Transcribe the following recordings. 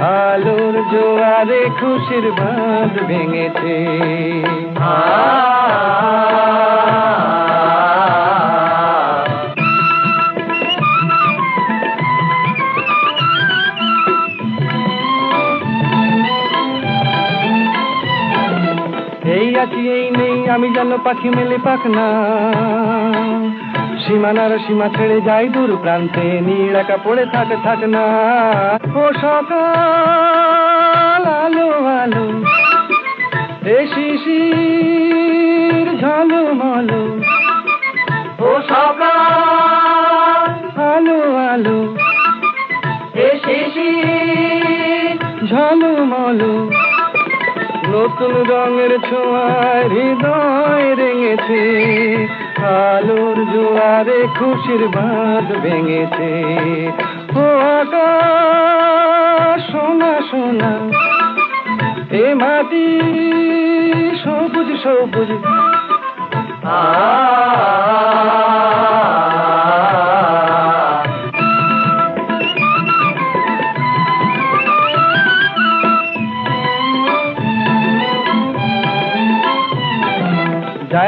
আলোর জোয়ারে খুশির বাঁধ ভেঙেছে। এই আছি, এই নেই, আমি যেন পাখি মেলে পাখ না সীমানার সীমা ছেড়ে যাই দূর প্রান্তে। নীল একা পড়ে থাক থাক না। ও সকাল আলো আলো। এ শিশির ঝলমলো। ও সকাল আলো আলো। এ শিশির ঝলমলো। নতুন রঙের ছোঁয়ায় হৃদয় রেঙেছে। আলোর জোয়ারে খুশির বাঁধ ভেঙেছে। ও আকাশ সোনা সোনা এ মাটি সবুজ সবুজ। আ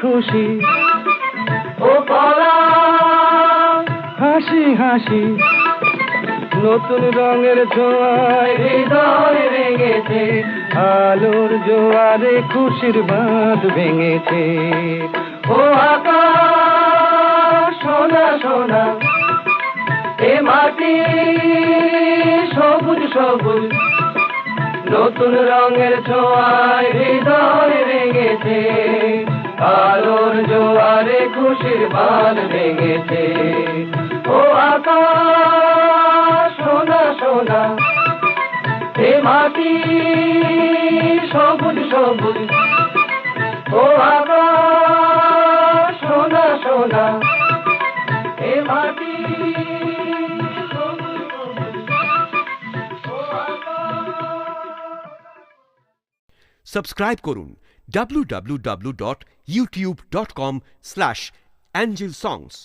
খুশি। ও পলা হাসি হাসি। নতুন রঙের ছোঁয়ায় হৃদয় রেঙেছে আলোর জোয়ারে খুশির বাঁধ ভেঙেছে। ও আকাশ সোনা সোনা। এ মাটি সবুজ সবুজ। নতুন রঙের ছোঁয়ায় হৃদয় রেঙেছে আলোর জোয়ারে খুশির বাঁধ ভেঙেছে। ও আকাশ সোনা সোনা এ মাটি সবুজ সবুজ। ও সাবস্ক্রাইব করুন www.youtube.com/angelsongs